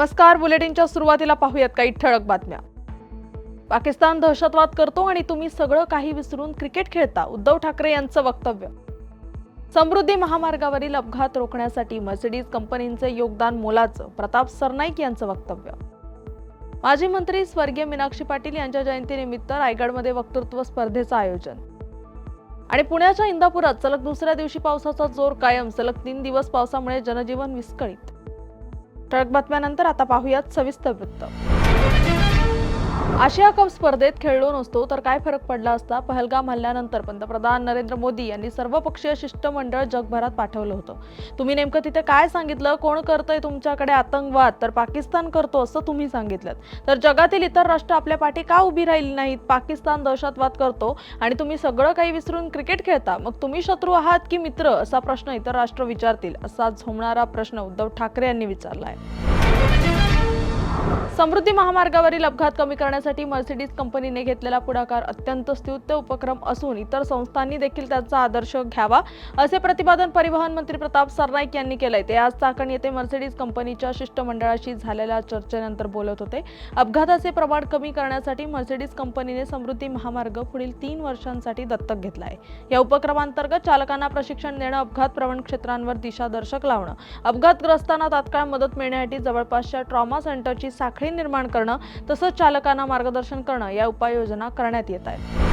नमस्कार बुलेटिनच्या सुरुवातीला पाहूयात काही ठळक बातम्या. पाकिस्तान दहशतवाद करतो आणि तुम्ही सगळं काही विसरून क्रिकेट खेळता उद्धव ठाकरे यांचं वक्तव्य. समृद्धी महामार्गावरील अपघात रोखण्यासाठी मर्सिडीज कंपनींचे योगदान मोलाचं प्रताप सरनाईक यांचं वक्तव्य. माजी मंत्री स्वर्गीय मीनाक्षी पाटील यांच्या जयंतीनिमित्त रायगडमध्ये वक्तृत्व स्पर्धेचं आयोजन. आणि पुण्याच्या इंदापुरात सलग दुसऱ्या दिवशी पावसाचा जोर कायम सलग तीन दिवस पावसामुळे जनजीवन विस्कळीत. ठळक बातम्यानंतर आता पाहूयात सविस्तर वृत्त. आशिया कप स्पर्धेत खेळलो नसतो तर काय फरक पडला असता? पहलगाम हल्ल्यानंतर पंतप्रधान नरेंद्र मोदी यांनी सर्वपक्षीय शिष्टमंडळ जगभरात पाठवलं होतं. तुम्ही नेमकं तिथे काय सांगितलं? कोण करतंय तुमच्याकडे आतंकवाद? तर पाकिस्तान करतो असं तुम्ही सांगितलं. तर जगातील इतर राष्ट्र आपल्या पाठी का उभी राहिली नाहीत? पाकिस्तान दहशतवाद करतो आणि तुम्ही सगळं काही विसरून क्रिकेट खेळता. मग तुम्ही शत्रू आहात की मित्र? असा प्रश्न इतर राष्ट्र विचारतील असा झोमणारा प्रश्न उद्धव ठाकरे यांनी विचारला आहे समृद्धी महामार्गावरील अपघात कमी करण्यासाठी मर्सिडीज कंपनीने घेतलेला पुढाकार अत्यंत स्तुत्य उपक्रम असून इतर संस्थांनी देखील त्याचा आदर्श घ्यावा असे प्रतिपादन परिवहन मंत्री प्रताप सरनाईक यांनी केलंय. ते आज चाकण येथे मर्सिडीज कंपनीच्या शिष्टमंडळाशी झालेल्या चर्चेनंतर बोलत होते. अपघाताचे प्रमाण कमी करण्यासाठी मर्सिडीज कंपनीने समृद्धी महामार्ग पुढील तीन वर्षांसाठी दत्तक घेतला आहे या उपक्रमांतर्गत चालकांना प्रशिक्षण देणं अपघात प्रवण क्षेत्रांवर दिशादर्शक लावणं अपघातग्रस्तांना तात्काळ मदत मिळण्यासाठी जवळपासच्या ट्रॉमा सेंटरची साखळी निर्माण करणं तसंच चालकांना मार्गदर्शन करणं या उपाययोजना करण्यात येत आहेत.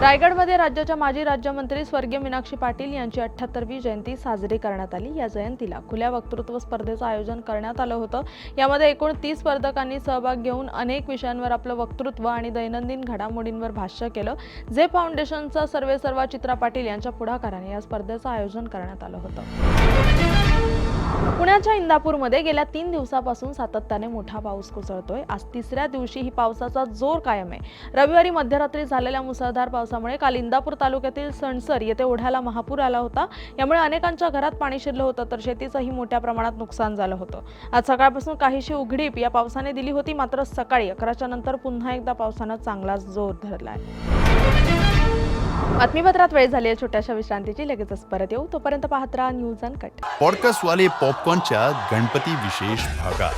रायगडमध्ये राज्याच्या माजी राज्यमंत्री स्वर्गीय मीनाक्षी पाटील यांची अठ्ठ्याहत्तरवी जयंती साजरी करण्यात आली. या जयंतीला खुल्या वक्तृत्व स्पर्धेचं आयोजन करण्यात आलं होतं. यामध्ये एकूण तीस स्पर्धकांनी सहभाग घेऊन अनेक विषयांवर आपलं वक्तृत्व आणि दैनंदिन घडामोडींवर भाष्य केलं. जे फाउंडेशनचा सर्वे सर्वा चित्रा पाटील यांच्या पुढाकाराने या स्पर्धेचं आयोजन करण्यात आलं होतं. पुण्याच्या इंदापूरमध्ये गेल्या तीन दिवसापासून सातत्याने मोठा पाऊस कोसळतोय. आज तिसऱ्या दिवशी ही पावसाचा जोर कायम आहे. रविवारी मध्यरात्री झालेल्या मुसळधार पावसामुळे काल इंदापूर तालुक्यातील सणसर येथे ओढ्याला महापूर आला होता. यामुळे अनेकांच्या घरात पाणी शिरलं होतं तर शेतीचंही मोठ्या प्रमाणात नुकसान झालं होतं. आज सकाळपासून काहीशी उघडीप या पावसाने दिली होती मात्र सकाळी अकराच्या नंतर पुन्हा एकदा पावसानं चांगलाच जोर धरला आहे बातमीपत्रात वेळ झाली आहे. छोट्याशा विश्रांतीची. लगेचच परत येऊ. तोपर्यंत पाहत राहा न्यूज अँड कट. पॉडकास्ट वाले पॉपकॉर्नच्या गणपती विशेष भागात.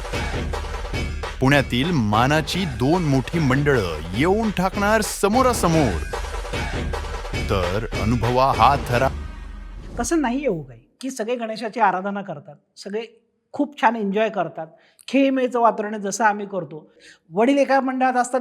पुण्यातील मानाची दोन मोठी मंडळं येऊन टाकणार समोरासमोर. तर अनुभवा हा थरा. तसं नाही येऊ काही की सगळे गणेशाची आराधना करतात. सगळे खूप छान एन्जॉय करतात. खेळमेचं वातावरण जसं आम्ही करतो. वडील एका मंडळात असतात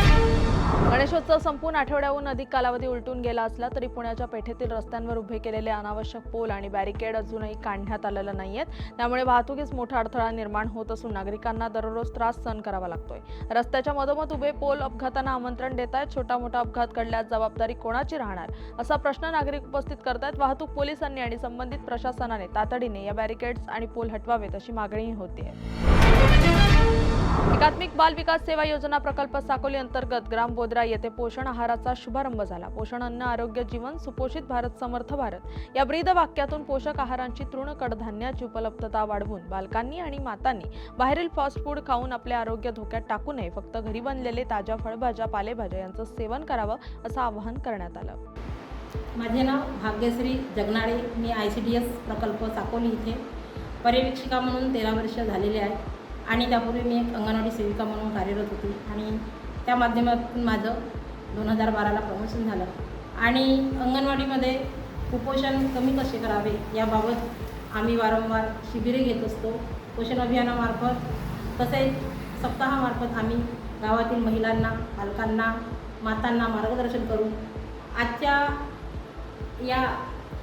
गणेशोत्सव संपूर्ण आठवड्याहून अधिक कालावधी उलटून गेला असला तरी पुण्याच्या पेठेतील रस्त्यांवर उभे केलेले अनावश्यक पोल आणि बॅरिकेड अजूनही काढण्यात आलेलं नाही आहेत त्यामुळे वाहतुकीस मोठा अडथळा निर्माण होत असून नागरिकांना दररोज त्रास सहन करावा लागतोय. रस्त्याच्या मधोमध उभे पोल अपघातांना आमंत्रण देत आहेत छोटा मोठा अपघात घडल्यास जबाबदारी कोणाची राहणार? असा प्रश्न नागरिक उपस्थित करतायत. वाहतूक पोलिसांनी आणि संबंधित प्रशासनाने तातडीने या बॅरिकेड्स आणि पोल हटवावेत अशी मागणी होती आहे एकात्मिक बाल विकास सेवा योजना प्रकल्प साकोली अंतर्गत ग्राम बोद्रा येथे पोषण आहाराचा शुभारंभ झाला. पोषण अन्न आरोग्य जीवन सुपोषित भारत समर्थ भारत या ब्रीद वाक्यातून पोषक आहारांची तृण कडधान्याची उपलब्धता वाढवून बालकांनी आणि मातांनी बाहेरील फास्ट फूड खाऊन आपले आरोग्य धोक्यात टाकू नये. फक्त घरी बनलेले ताज्या फळभाज्या पालेभाज्या यांचं सेवन करावं असं आवाहन करण्यात आलं. माझे नाव भाग्यश्री जगनाळे. मी आय सी डी एस प्रकल्प साकोली इथे पर्यवेक्षिका म्हणून तेरा वर्ष झालेले आहे. आणि त्यापूर्वी मी एक अंगणवाडी सेविका म्हणून कार्यरत होती. आणि त्या माध्यमातून माझं दोन हजार बाराला प्रमोशन झालं. आणि अंगणवाडीमध्ये कुपोषण कमी कसे करावे याबाबत आम्ही वारंवार शिबिरे घेत असतो. पोषण अभियानामार्फत तसेच सप्ताहामार्फत आम्ही गावातील महिलांना पालकांना मातांना मार्गदर्शन करून आजच्या या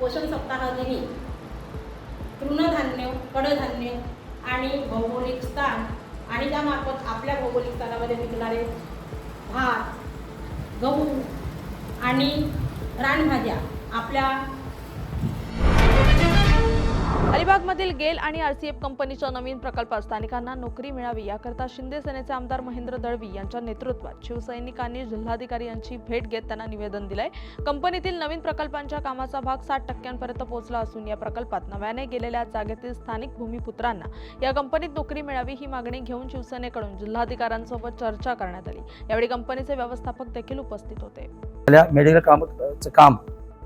पोषण सप्ताहातही तृणधान्य कडधान्य आणि भौगोलिक स्थान आणि त्यामार्फत आपल्या भौगोलिक स्थानामध्ये विकणारे भात गहू आणि रानभाज्या आपल्या अलिबागमधील गेल आणि आरसीएफ कंपनीच्या नवीन प्रकल्पात स्थानिकांना नोकरी मिळावी याकरता शिंदे सेनेचे आमदार महेंद्र दळवी यांच्या नेतृत्वात शिवसैनिकांनी जिल्हाधिकारी यांची भेट घेत त्यांना निवेदन दिलंय. कंपनीतील नवीन प्रकल्पांच्या कामाचा भाग साठ टक्क्यांपर्यंत पोहोचला असून या प्रकल्पात नव्याने गेलेल्या जागेतील स्थानिक भूमिपुत्रांना या कंपनीत नोकरी मिळावी ही मागणी घेऊन शिवसेनेकडून जिल्हाधिकाऱ्यांसोबत चर्चा करण्यात आली. यावेळी कंपनीचे व्यवस्थापक देखील उपस्थित होते. मेडिकल कामाचं काम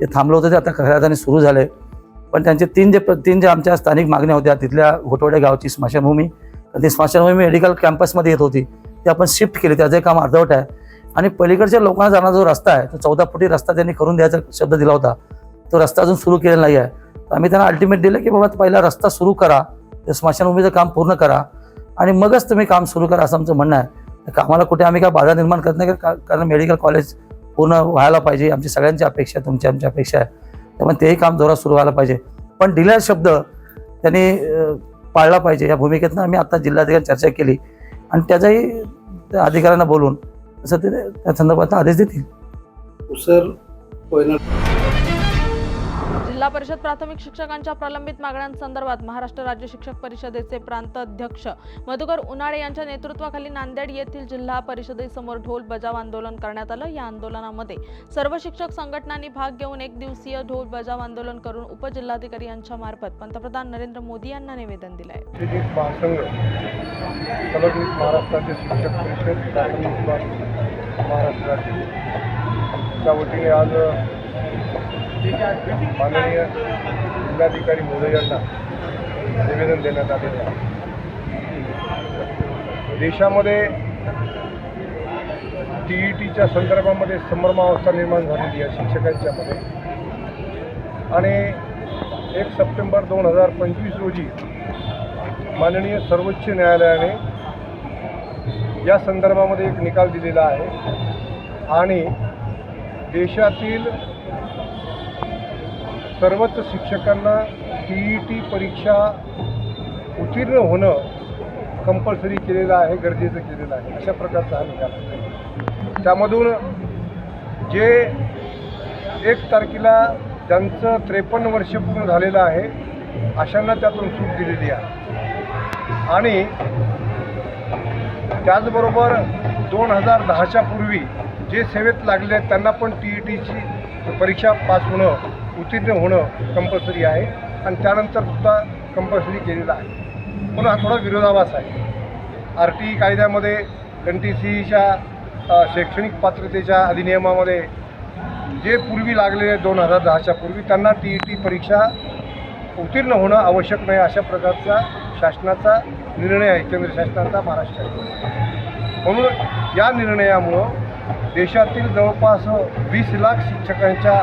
हे थांबलं होतं ते आता खऱ्या अर्थाने सुरू झालं पण त्यांचे तीन जे तीन जे आमच्या स्थानिक मागण्या होत्या तिथल्या घोटवडे गावची स्मशानभूमी ती स्मशानभूमी मेडिकल कॅम्पसमध्ये येत होती. ती आपण शिफ्ट केली त्याचं काम अर्धवट आहे. आणि पलीकडच्या लोकांना जाणारा जो रस्ता आहे तो चौदा फुटी रस्ता त्यांनी करून द्यायचा शब्द दिला होता. तो रस्ता अजून सुरू केलेला नाही आहे. तर आम्ही त्यांना अल्टिमेट दिलं की बाबा पहिला रस्ता सुरू करा ते स्मशानभूमीचं काम पूर्ण करा. आणि मगच तुम्ही काम सुरू करा असं आमचं म्हणणं आहे. कामाला कुठे आम्ही काय बाधा निर्माण करत नाही कारण मेडिकल कॉलेज पूर्ण व्हायला पाहिजे आमची सगळ्यांची अपेक्षा आहे तुमची आमची अपेक्षा आहे. त्यामुळे तेही काम जोरात सुरू व्हायला पाहिजे. पण दिलेला शब्द त्यांनी पाळला पाहिजे. या भूमिकेतनं आम्ही आता जिल्हाधिकारी चर्चा केली आणि त्याचाही त्या अधिकाऱ्यांना बोलून असं ते त्या संदर्भात आदेश देतील. सर कोयना जिल्हा परिषद प्राथमिक शिक्षकांच्या प्रलंबित मागण्यांसंदर्भात महाराष्ट्र राज्य शिक्षक परिषदेचे प्रांत अध्यक्ष मधुकर उन्हाळे यांच्या नेतृत्वाखाली नांदेड येथील जिल्हा परिषदेसमोर ढोल बजाव आंदोलन करण्यात आलं. या आंदोलनामध्ये सर्व शिक्षक संघटनांनी भाग घेऊन एक दिवसीय ढोल बजाव आंदोलन करून उपजिल्हाधिकारी यांच्या मार्फत पंतप्रधान नरेंद्र मोदी यांना निवेदन दिलंय. माननीय जिल्हाधिकारी महोदय यांना निवेदन देण्यात आलेलं आहे. देशामध्ये टी ई टीच्या संदर्भामध्ये संभ्रमावस्था निर्माण झालेली आहे शिक्षकांच्या मध्ये. आणि एक सप्टेंबर दोन हजार पंचवीस रोजी माननीय सर्वोच्च न्यायालयाने या संदर्भामध्ये एक निकाल दिलेला आहे. आणि देशातील सर्वच शिक्षकांना टी ई टी परीक्षा उत्तीर्ण होणं कंपल्सरी केलेलं आहे गरजेचं केलेलं आहे. अशा प्रकारचा हा निकाल त्यामधून जे एक तारखेला ज्यांचं त्रेपन्न वर्ष पूर्ण झालेलं आहे अशांना त्यातून सूट दिलेली आहे. आणि त्याचबरोबर दोन हजार दहाच्या पूर्वी जे सेवेत लागले आहेत त्यांना पण टी ई टीची परीक्षा पास होणं उत्तीर्ण होणं कंपल्सरी आहे. आणि त्यानंतर सुद्धा कंपल्सरी केलेलं आहे. म्हणून हा थोडा विरोधाभास आहे. आर टी ई कायद्यामध्ये एन टी सीच्या शैक्षणिक पात्रतेच्या अधिनियमामध्ये जे पूर्वी लागलेले दोन हजार दहाच्या पूर्वी त्यांना टी ई टी परीक्षा उत्तीर्ण होणं आवश्यक नाही अशा प्रकारचा शासनाचा निर्णय आहे केंद्र शासनाचा महाराष्ट्र म्हणून या निर्णयामुळं देशातील जवळपास वीस लाख शिक्षकांच्या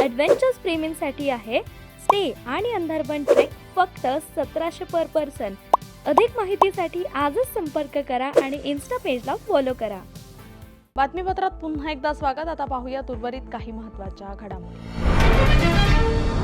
ॲडव्हेंचर्स प्रेमींसाठी आहे. स्टे आणि अंधारबन ट्रेक फक्त सतराशे पर पर्सन अधिक माहितीसाठी आजच संपर्क करा आणि इन्स्टा पेजला फॉलो करा. बातमीपत्रात पुन्हा एकदा स्वागत. आता पाहूया उर्वरित काही महत्त्वाच्या घडामोडी.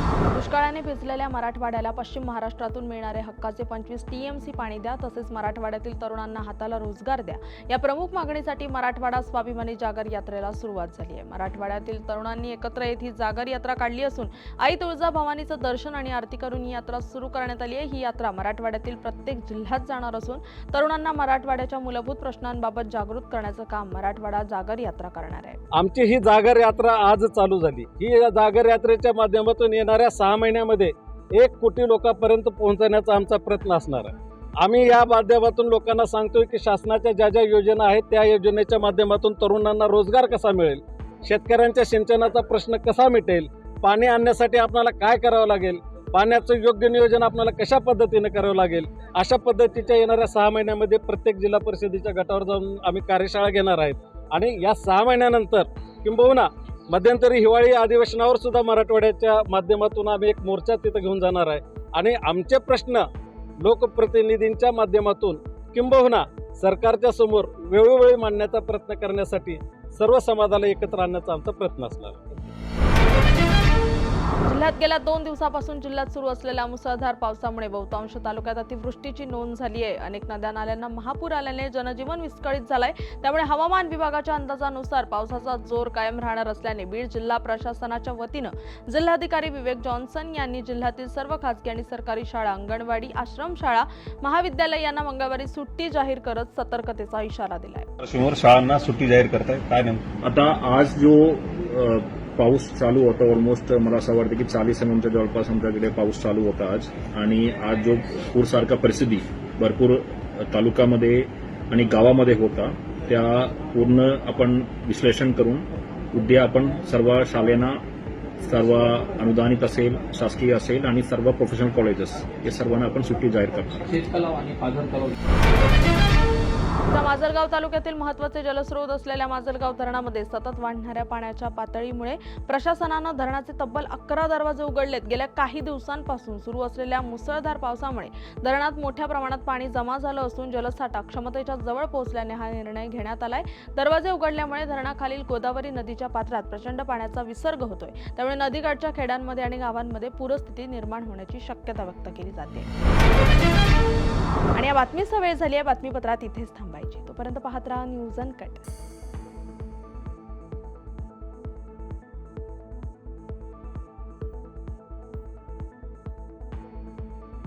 दुष्काळाने भिजलेल्या मराठवाड्याला पश्चिम महाराष्ट्रातून मिळणारे हक्काचे पंचवीस टीएमसी पाणी द्या तसेच मराठवाड्यातील तरुणांना हाताला रोजगार द्या. या प्रमुख मागणीसाठी मराठवाडा स्वाभिमानी जागर यात्रेला सुरुवात झाली आहे. मराठवाड्यातील तरुणांनी एकत्र येत ही जागर यात्रा काढली असून आई तुळजा भवानीचं दर्शन आणि आरती करून ही यात्रा सुरू करण्यात आली आहे. ही यात्रा मराठवाड्यातील प्रत्येक जिल्ह्यात जाणार असून तरुणांना मराठवाड्याच्या मूलभूत प्रश्नांबाबत जागृत करण्याचं काम मराठवाडा जागर यात्रा करणार आहे. आमची ही जागर यात्रा आज चालू झाली. ही जागर यात्रेच्या माध्यमातून येणाऱ्या सहा महिन्यामध्ये एक कोटी लोकांपर्यंत पोहोचण्याचा आमचा प्रयत्न असणार आहे. आम्ही या माध्यमातून लोकांना सांगतोय की शासनाच्या ज्या ज्या योजना आहेत त्या योजनेच्या माध्यमातून तरुणांना रोजगार कसा मिळेल? शेतकऱ्यांच्या सिंचनाचा प्रश्न कसा मिटेल? पाणी आणण्यासाठी आपल्याला काय करावं लागेल? पाण्याचं योग्य नियोजन आपल्याला कशा पद्धतीने करावं लागेल? अशा पद्धतीच्या येणाऱ्या सहा महिन्यामध्ये प्रत्येक जिल्हा परिषदेच्या गटावर जाऊन आम्ही कार्यशाळा घेणार आहेत. आणि या सहा महिन्यानंतर किंबहुना मध्यंतरी हिवाळी अधिवेशनावर सुद्धा मराठवाड्याच्या माध्यमातून आम्ही एक मोर्चा तिथं घेऊन जाणार आहे आणि आमचे प्रश्न लोकप्रतिनिधींच्या माध्यमातून किंबहुना सरकारच्या समोर वेळोवेळी मांडण्याचा प्रयत्न करण्यासाठी सर्व समाजाला एकत्र आणण्याचा आमचा प्रयत्न असणार आहे. जिल्ह्यात गेल्या दोन दिवसापासून जिल्ह्यात सुरू असलेल्या मुसळधार पावसामुळे बहुतांश तालुक्यात अतिवृष्टीची नोंद झाली आहे. अनेक नद्या नाल्यांना महापूर आल्याने जनजीवन विस्कळीत झालंय. त्यामुळे हवामान विभागाच्या अंदाजानुसार पावसाचा जोर कायम राहणार असल्याने बीड जिल्हा प्रशासनाच्या वतीनं जिल्हाधिकारी विवेक जॉन्सन यांनी जिल्ह्यातील सर्व खासगी आणि सरकारी शाळा अंगणवाडी आश्रमशाळा महाविद्यालय यांना मंगळवारी सुट्टी जाहीर करत सतर्कतेचा इशारा दिलाय. शाळांना सुट्टी जाहीर करताय काय नेमकं? आता आज जो पाऊस चालू होता ऑलमोस्ट मला असं वाटतं की चाळीस एमएमच्या जवळपास आमच्याकडे पाऊस चालू होता आज. आणि आज जो पूरसारखा परिस्थिती भरपूर तालुक्यामध्ये आणि गावामध्ये होता त्या पूर्ण आपण विश्लेषण करून उद्या आपण सर्व शाळेना सर्व अनुदानित असेल शासकीय असेल आणि सर्व प्रोफेशनल कॉलेजेस हे सर्वांना आपण सुट्टी जाहीर करतो माजलगाव तालुक्यातील महत्त्वाचे जलस्रोत असलेल्या माजलगाव धरणामध्ये सतत वाढणाऱ्या पाण्याच्या पातळीमुळे प्रशासनानं धरणाचे तब्बल अकरा दरवाजे उघडलेत. गेल्या काही दिवसांपासून सुरू असलेल्या मुसळधार पावसामुळे धरणात मोठ्या प्रमाणात पाणी जमा झालं असून जलसाठा क्षमतेच्या जवळ पोहोचल्याने हा निर्णय घेण्यात आलाय. दरवाजे उघडल्यामुळे धरणाखालील गोदावरी नदीच्या पात्रात प्रचंड पाण्याचा विसर्ग होतोय. त्यामुळे नदीकाठच्या खेड्यांमध्ये आणि गावांमध्ये पूरस्थिती निर्माण होण्याची शक्यता व्यक्त केली जाते. आणि या बातमीचा वेळ झाली आहे. बातमीपत्रात इथेच थांबायची. तोपर्यंत पाहत राहा न्यूज अन कट